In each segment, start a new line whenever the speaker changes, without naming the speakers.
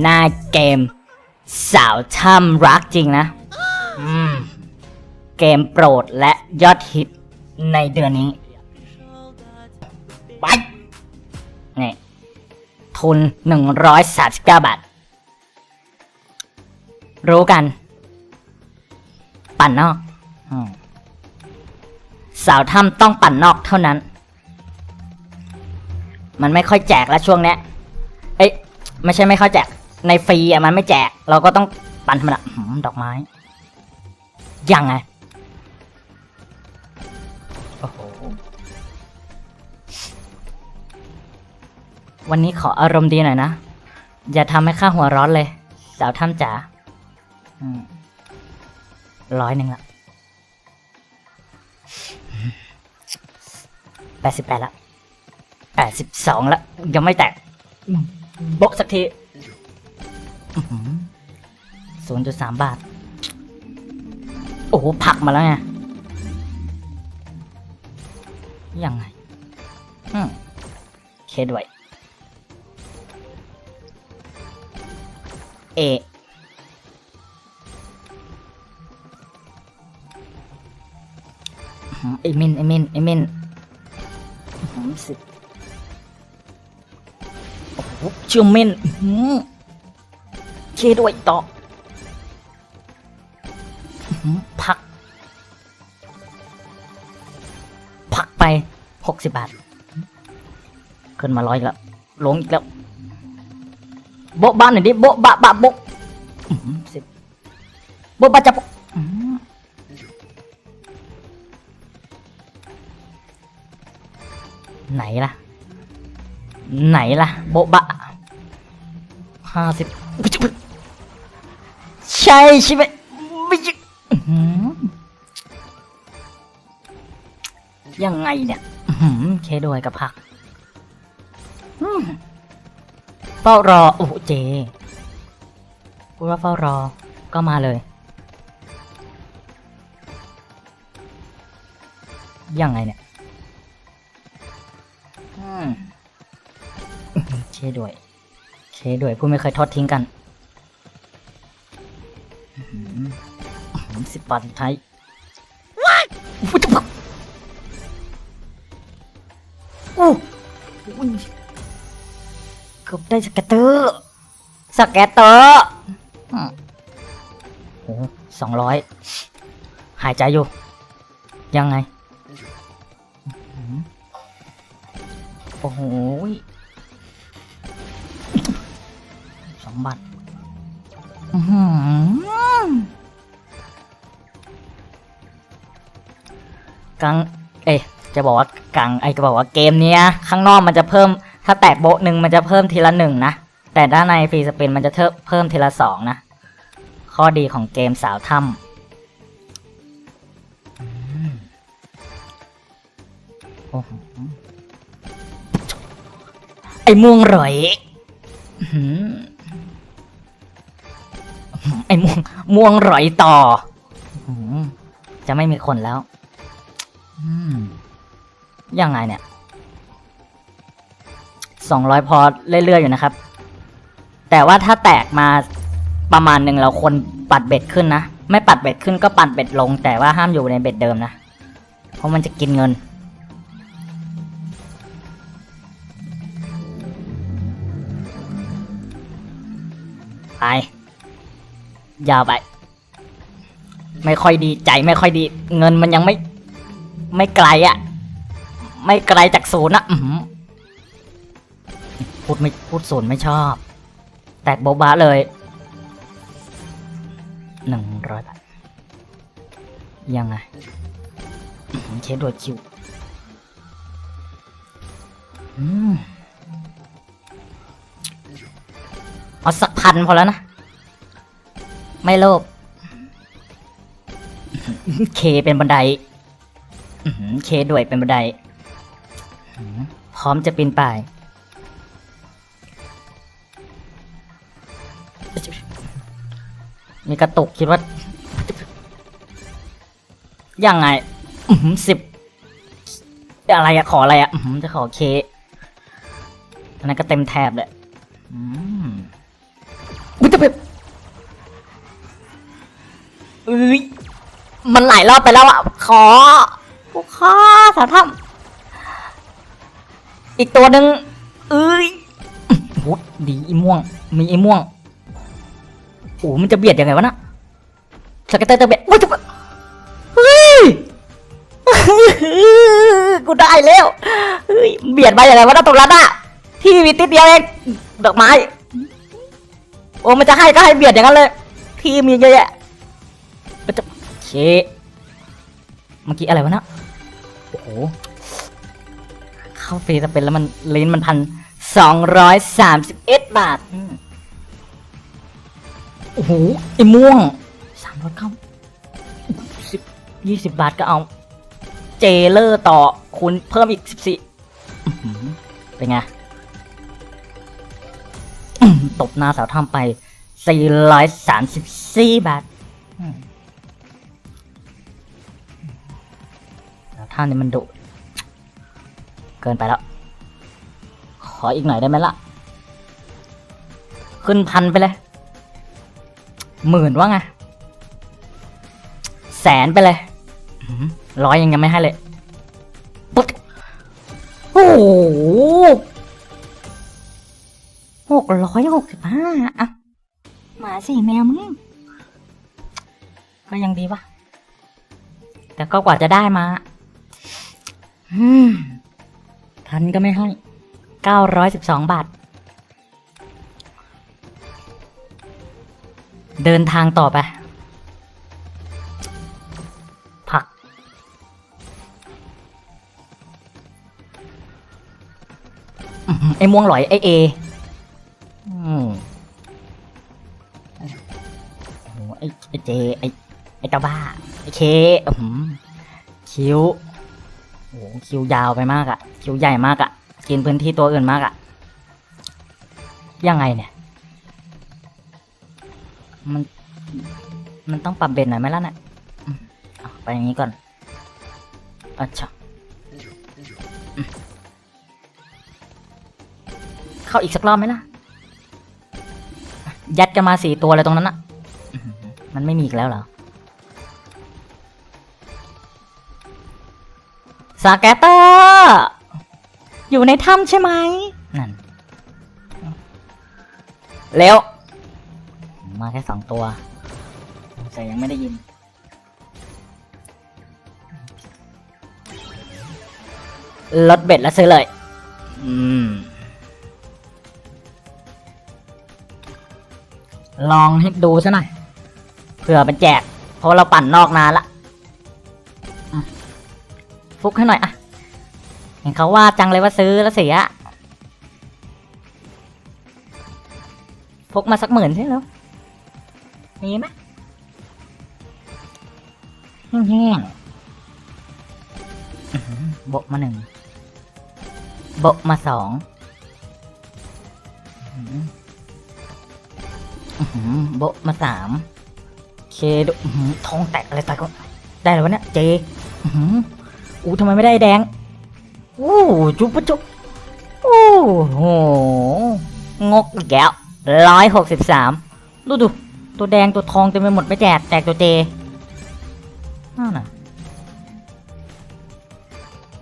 ในหน้าเกม สาวถ้ำรักจริงนะ อืม เกมโปรดและยอดฮิตในเดือนนี้ ไป นี่ ทุน 139 บาท รู้กัน ปั่นนอกอมสาวถ้ำต้องปั่นนอกเท่านั้น มันไม่ค่อยแจกแล้วช่วงเนี้ยเอ้ย ไม่ใช่ไม่ค่อยแจก ในฟรีอะมันไม่แจก เราก็ต้องปั่นธรรมดาหืมดอกไม้ ยังไง โอ้โห วันนี้ขออารมณ์ดีหน่อยนะ อย่าทำให้ข้าหัวร้อนเลย สาวถ้ำจ๋าร้อยหนึ่งละแปดสิบแปดละแปดสิบสองละ ยังไม่แตกอืมโบกสักที ศูนย์จุดสามบาท โอ้โห ผักมาแล้วไง ยังไงอืมเคด้วยเออื้อหือไอมินไอมินไอมินอื้อหือสิโอ้โหเชื่อมิน อื้อหือเคด้วยต่ออื้อหือพัก พักไปหกสิบบาท ขึ้นมาร้อยอีกแล้วลงอีกแล้ว โบ๊ะบ้านหน่อยดิโบ๊ะบะบะโบ๊ะอื้อหือสิบโบ๊ะบะจะโบ๊ะอื้อหือไหนล่ะ ไหนล่ะ โบ๊ะบะห้าสิบใช่ใช่ไหมไม่ใช่อื้อหือยังไงเนี่ยอื้อหือเคด้วยกับผักอืมเฝ้ารอ โอ้โหเจพูดว่าเฝ้ารอ ก็มาเลย ยังไงเนี่ยอืมเคด้วย เคด้วยผู้ไม่เคยทอดทิ้งกัน สิบบาทสุดท้ายอู้จะพักอู้อุ้ยเกือบได้สแกตเตอร์สแกตเตอร์อืมโอ้สองร้อยหายใจอยู่ ยังไงอื้อหือโอ้โหยสองบาท อื้อหือกังเอ๊ะจะบอกว่ากังไอ้ก็บอกว่าเกมเนี้ย ข้างนอกมันจะเพิ่ม ถ้าแตกโบะหนึ่งมันจะเพิ่มทีละหนึ่งนะ แต่ด้านในฟรีสปินมันจะเพิ่มเพิ่มทีละสองนะ ข้อดีของเกมสาวถ้ำไอ้ม่วงเหรอยอื้อหือ ไอ้ม่วงม่วงรอยต่อ จะไม่มีคนแล้วยังไงเนี่ยสองร้อยพอเรื่อยๆอยู่นะครับ แต่ว่าถ้าแตกมาประมาณหนึ่งเราควรปัดเบ็ดขึ้นนะ ไม่ปัดเบ็ดขึ้นก็ปัดเบ็ดลง แต่ว่าห้ามอยู่ในเบ็ดเดิมนะ เพราะมันจะกินเงิน ไป ยาไป ไม่ค่อยดีใจไม่ค่อยดี เงินมันยังไม่ ไม่ไกลอะ่ะ ไม่ไกลจากศูนย์นะพูดไม่พูดศูนย์ไม่ชอบ แตกโบบาเลยหนึ่งร้อยบาทยังไงเชฟโดดคิวอืมเอาสักพันพอแล้วนะ ไม่โลภอื้อหือเคเป็นบันไดอื้อหือเคด้วยเป็นบันไดอื้อหือพร้อมจะปีนป่าย มีกระตุกคิดว่า ยังไงสิบอะไรอะขออะไรอะอื้อหือจะขอเคอันนั้นก็เต็มแถบเลยอืมกูจะไปเอ้ยมันหลายรอบไปแล้วอะ ขอกูขอสาวทำอีกตัวหนึ่งเอ้ยโหดีอีม่วง มีอีม่วงโอ้มันจะเบียดยังไงวะนะสเก็ตเตอร์จะเบียดโอ้ยจะเฮ้ยกูได้แล้วเฮ้ยเบียดมาอย่างไรวะนะตรงนั้นอะที่มีติดเดียวเองดอกไม้ โอ้มันจะให้ก็ให้เบียดอย่างนั้นเลย ที่มีเยอะแยะ เคเมื่อกี้อะไรวะนะโอ้โหเข้าฟรีจะเป็นแล้วมันลิ้นมันพันสองร้อยสามสิบเอ็ดบาทโอ้โหไอ้ม่วงสามร้อยเก้าสิบยี่สิบบาทก็เอา เจเลอร์ต่อคุณเพิ่มอีกสิบสี่เป็นไงตบหน้าสาวทำไปสี่ร้อยสามสิบสี่บาท ท่านี่มันดุเกินไปแล้ว ขออีกหน่อยได้ไหมล่ะ ขึ้นพันไปเลยหมื่นว่าไงแสนไปเลยร้อยยังยังไม่ให้เลยปุ๊บโอ้โหหกร้อยหกสิบห้าอะหมาสี่แมวมึงก็ยังดีวะแต่ก็กว่าจะได้มา พันก็ไม่ให้เก้าร้อยสิบสองบาท เดินทางต่อไป ผัก ไอ้ม่วงหลอย ไอ้เออือไอ้เจ ไอ้ไอ้ตาบ้า ไอ้เคอือหือคิ้ว โอ้โหคิวยาวไปมากอะคิวใหญ่มากอะกินพื้นที่ตัวอื่นมากอะยังไงเนี่ย มันมันต้องปรับเบนหน่อยไหมล่ะเนี่ยไปอย่างนี้ก่อนอะชะอืมเข้าอีกสักรอบไหมล่ะ ยัดกันมาสี่ตัวเลยตรงนั้นอะมันไม่มีอีกแล้วเหรอ สาแกตเตอร์อยู่ในถ้ำใช่ไหมนั่นเร็ว มาแค่สองตัวแต่ยังไม่ได้ยิน ลดเบ็ดแล้วซื้อเลย อืม ลองให้ดูซะหน่อยเผื่อเป็นแจก เพราะเราปั่นนอกนานละ ฟุกให้หน่อยอะเห็นเขาว่าจังเลยว่าซื้อแล้วเสียฟุกมาสักหมื่นใช่แล้วมีไหมแห้งๆโบะมาหนึ่งโบะมาสองอื้อหืออื้อหือโบมาสามเคดูอื้อหือทองแตกอะไรตายก็ได้แล้ววะเนี่ยเจ อู้ทำไมไม่ได้แดงอู้จุ๊บจุ๊บโอ้โหงกอีกแล้วร้อยหกสิบสามดูดูตัวแดงตัวทองเต็มไปหมดไม่แจกแจกตัวเจนั่นน่ะ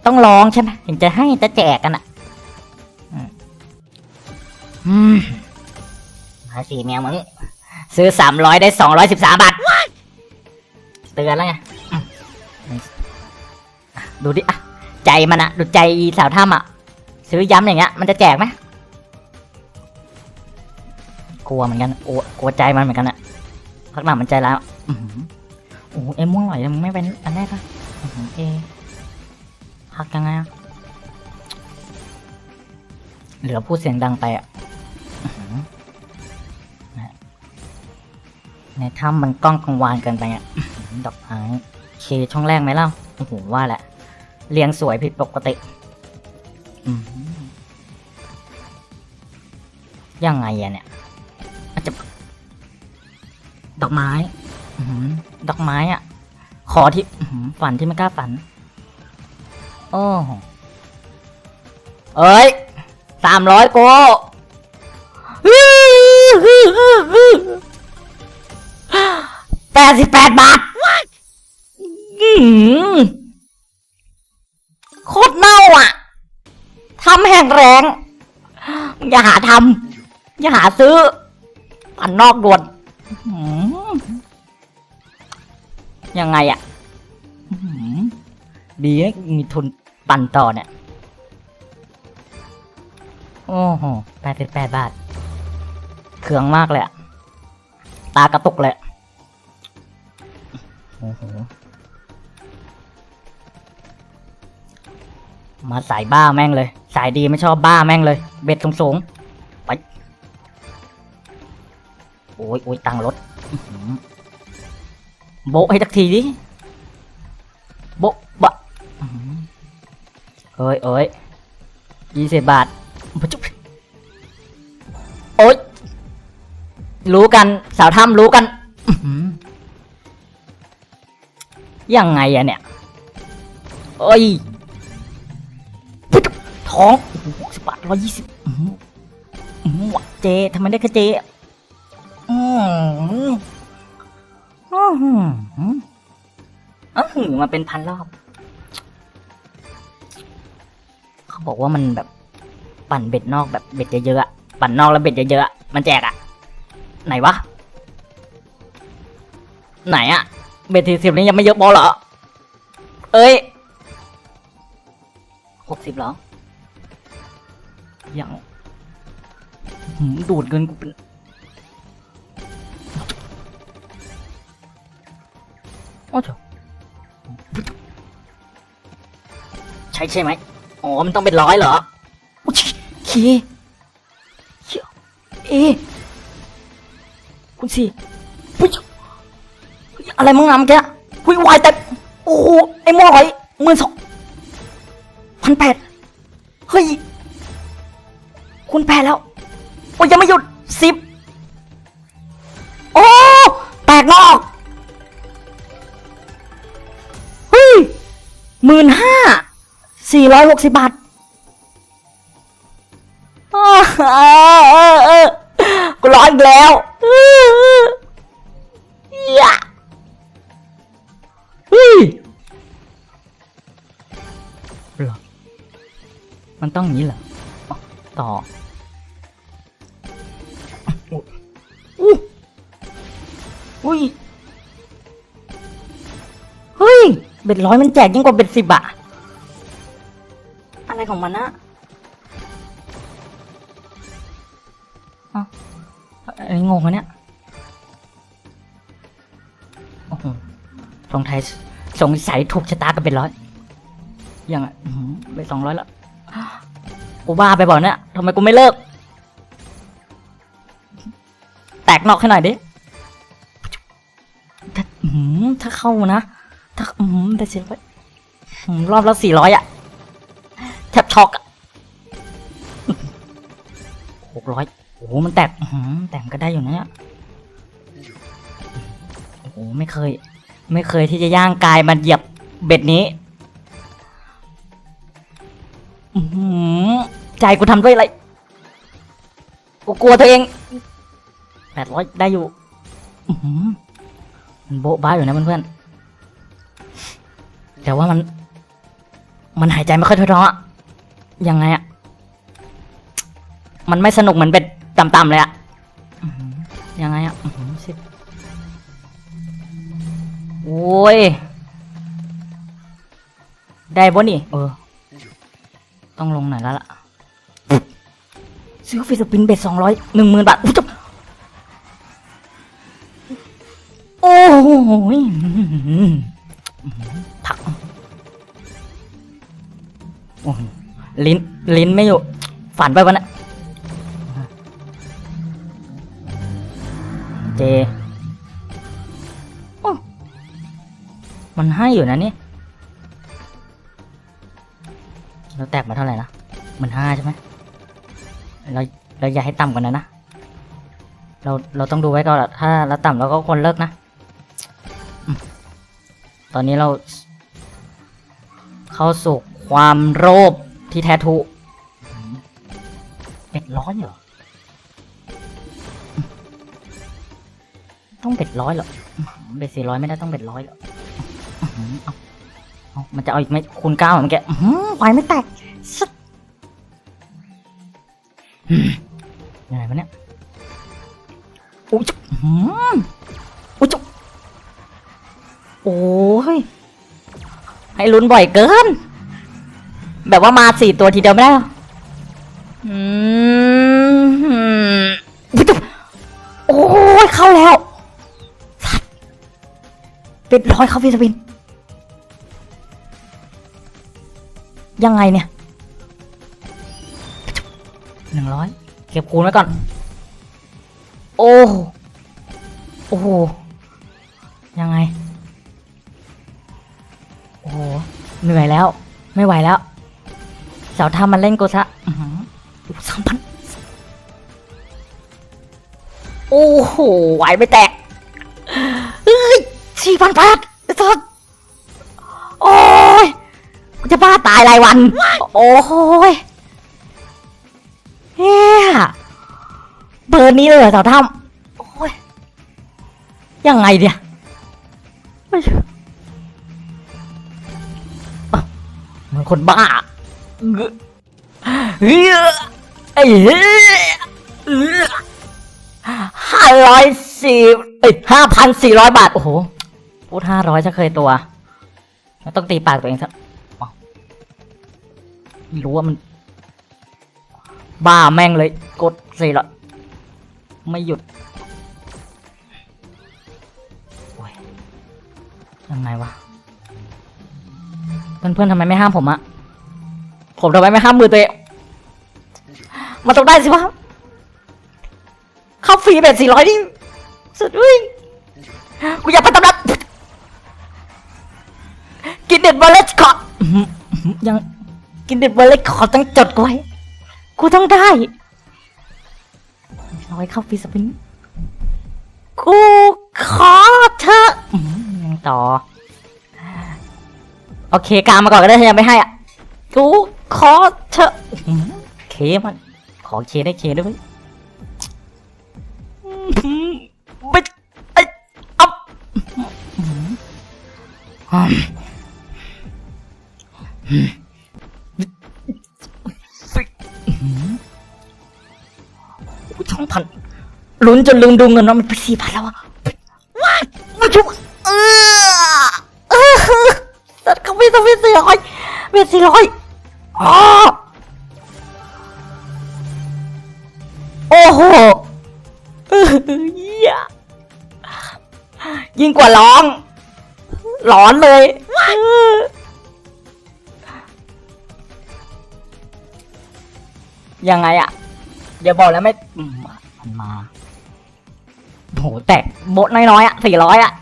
ต้องลองใช่ไหมถึงจะให้จะแจกกันอะอืมอืมมาสี่แมวมึงซื้อสามร้อยได้สองร้อยสิบสามบาทเตือนแล้วไง ดูดิอะใจมันอะดูใจสาวถ้ำอะซื้อย้ำอย่างเงี้ยมันจะแจกไหมกลัวเหมือนกันกลัวกลัวใจมันเหมือนกันอะพักหลังมันใจแล้วโอ้เอ็มม่วงหน่อยมึงไม่เป็นอันแรกอะเอพักยังไงอะเหลือพูดเสียงดังไปอะในถ้ำมันกล้องกังวานเกินไปอะดอกไม้เคช่องแรกไหมเล่าโอ้โหว่าแหละ เรียงสวยผิดปกติอื้อหือยังไงอะเนี่ยอาจจะ ดอกไม้อื้อหือดอกไม้อะขอที่อื้อหือฝันที่ไม่กล้าฝัน โอ้โหเอ้ยสามร้อยโกแปดสิบแปดบาทำแห่งแรง อย่าหาทำอย่าหาซื้อปั่นนอกด่วนยังไงอะดีนะมีทุนปั่นต่อเนี่ย โอ้โหแปดสิบแปดบาทเคืองมากเลยอะตากระตุกเลยโอ้โหมาสายบ้าแม่งเลย สายดีไม่ชอบบ้าแม่งเลย เบ็ดสูงๆไป โอ้ยโอ้ยตังรถโบให้ทักทีดิโบบะเอ้ยเอ้ยยี่สิบบาทจุ๊บโอ๊ยรู้กันสาวถ้ำรู้กันยังไงอะเนี่ยเอ้ย ปุ๊บท้องหกสิบบาทร้อยยี่สิบเจทำไมได้แค่เจอืมอืมอืมอืมมาเป็นพันรอบ เขาบอกว่ามันแบบ ปั่นเบ็ดนอกแบบเบ็ดเยอะๆอะปั่นนอกแล้วเบ็ดเยอะๆอะมันแจกอะไหนวะ ไหนอะเบ็ดสี่สิบนี้ยังไม่เยอะบอเหรอ เอ้ยหกสิบเหรอ อยังหืมดูดเงินกูเป็นโอ้โหใช่ใช่ไหมอ๋อมันต้องเป็นร้อยเหรอโอ้ยเคเคเอ คุณสี่เฮ้ยอะไรมึงงามแกหุยวายแต่ โอ้โห ไอ้หมอหอยหมื่นสองพันแปดเฮ้ย คุณแพ้แล้ว โอ้ยยังไม่หยุดสิบโอ้แตกนอกเฮ้ยหมื่นห้าสี่ร้อยหกสิบบาทอ้าวเออเออเออกูร้อนอีกแล้วเออเฮ้ยมันต้องอย่างนี้เหรออ๋อ ต่ออู้อุ้ย เฮ้ย เบ็ดร้อยมันแจกยิ่งกว่าเบ็ดสิบอะอะไรของมันนะเอ้าอันนี้งงอะเนี่ยโอ้โหสงไทยสงสัยถูกชะตากับเป็นร้อยยังอะอื้อหือไปสองร้อยแล้ว กูบ้าไปบอกเนี่ยทำไมกูไม่เลิก แตกนอกให้หน่อยดิถ้าอื้อหือถ้าเข้านะ ถ้าอืมแต่เสียไว้รอบละสี่ร้อยอะแทบช็อกหกร้อยโอ้โหมันแตกแตกมันก็ได้อยู่นะเนี่ยโอ้โหไม่เคย ไม่เคยที่จะย่างกายมันเหยียบเบ็ดนี้ อื้อหือ ใจกูทำด้วยอะไร กูกลัวตัวเองแปดร้อยได้อยู่มันโบ๊ะบ้าอยู่นะเพื่อนๆแต่ว่ามัน มันหายใจไม่ค่อยทั่วท้องอะยังไงอะมันไม่สนุกเหมือนเบ็ดต่ำๆเลยอะยังไงอะสิบโอ้ย ได้บ่นี่ เออ ต้องลงหน่อยแล้วล่ะ ซื้อฟิสปินเบ็ดสองร้อยหนึ่งหมื่นบาทอุ๊ยจบโอ้โหผักโอ้ลิ้น ลิ้นไม่อยู่ ฝันไปวะเนะเจโอ้มันให้อยู่นะนี่เราแตกมาเท่าไหร่นะมันห้าใช่ไหม เราเราอย่าให้ต่ำกว่านั้นนะ เราเราต้องดูไว้ก่อนอะถ้าเราต่ำเราก็ควรเลิกนะอืมตอนนี้เรา เข้าสู่ความโลภที่แท้ทรูอืมเป็ดร้อนเหรออืมต้องเบ็ดร้อยเหรอเบ็ดสี่ร้อยไม่ได้ต้องเบ็ดร้อยเหรออื้อหือเอาเอามันจะเอาอีกไหมคูณเก้าเหมือนเมื่อกี้อื้อหือไฟไม่แตก ยังไงวะเนี่ยโอ้ยจุ๊บอื้อหืออุ้ยจุ๊บโอ้ยให้ลุ้นบ่อยเกิน แบบว่ามาสี่ตัวทีเดียวไม่ได้หรออืมอุ๊ยจุ๊บโอ้ยเข้าแล้วสัตว์เป็นร้อยเข้าฟิสปิน ยังไงเนี่ย ร้อยเก็บคูณไว้ก่อน โอ้โอ้โห ยังไง โอ้โห เหนื่อยแล้ว ไม่ไหวแล้ว เสาทำมันเล่นกูซะอื้อหือสามพันโอ้โห ไหวไม่แตกเอ้ยสี่พันแปดไอ้สัสโอ้ยจะบ้าตายรายวัน โอ้ย เฮียเบอร์นี้เลยเหรอสาวทำโอ้ยยังไงเนี่ยม่อะเหมือนคนบ้าเฮ้ยไอ้เหี้ยห้าร้อยสี่เอ้ยห้าพันสี่ร้อยบาท โอ้โห พูดห้าร้อยจะเคยตัว ต้องตีปากตัวเองซะไม่รู้ว่ามัน บ้าแม่งเลย กดสี่ละไม่หยุดยยังไงวะ เพื่อนๆทำไมไม่ห้ามผมอะผมทำไมไม่ห้ามมือตัวเองมันต้องได้สิวะเข้าฟรีเบ็ดสี่ร้อยนี่สุดอุ้ยกูอยากไปตำรับกินเด็ดเบลเลตคอร์ยังกินเด็ดเบลเลตคอร์ต้องจดกูไว้ กูต้องได้ร้อยเข้าฟีสปินกูขอเธอยังต่อ โอเคกามาก่อนก็ได้ถ้ายังไม่ให้อะ กูขอเธอะอื้อหือเคมัน ขอเคได้เคด้วยเวยอื้อหือไอ้อัพอื้อหืออืม โอ้ยช่องพันลุ้นจนลืมดูเงินว่ามันไปสี่พันแล้วอะมาชุบเออเออสัตว์เขาไม่ต้องเป็นสี่ร้อยเป็นสี่ร้อยอ๋อโอ้โหเออเหี้ยยิ่งกว่าร้อง หลอนเลยเออยังไงอะ อย่าบอกแล้วไม่อืมมันมาโหแตกโบทน้อยๆอะสี่ร้อยอะ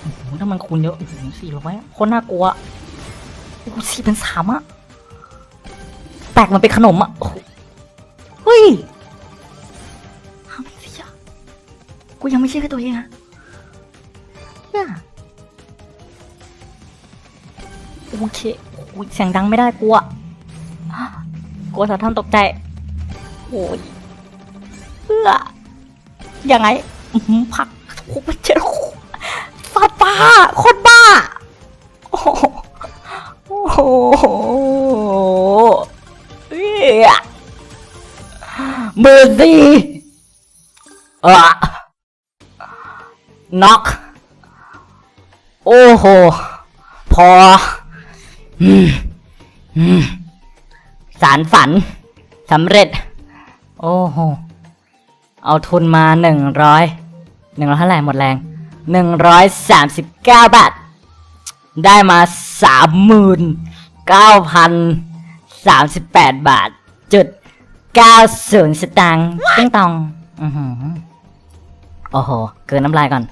โอ้โหถ้ามันคูณเยอะสี่ร้อยคนน่ากลัวโอ้สี่เป็นสามอะแตกมันเป็นขนมอะเฮ้ยห้าพันสี่อะกูยังไม่เชื่อตัวเองอะเนี่ยโอเคโอ้ยเสียงดังไม่ได้กลัว กลัวสาวท่านตกใจโอ้ยเพื่อยังไงอื้อหือผักโอ้โหเจ้าสัตว์ป่าคนบ้า โอ้โหโอ้โหเหี้ยมือดีเออน็อก โอ้โห พอ อืม อืมารฝันสำเร็จ โอ้โห เอาทุนมาหนึ่งร้อยหนึ่งร้อยเท่าไหร่หมดแรงหนึ่งร้อยสามสิบเก้าบาท ได้มาสามหมื่นเก้าพันสามสิบแปดบาท จุดเก้าศูนย์สตางค์ติ้งตอง อือหือ โอ้โห เกินน้ำลายก่อน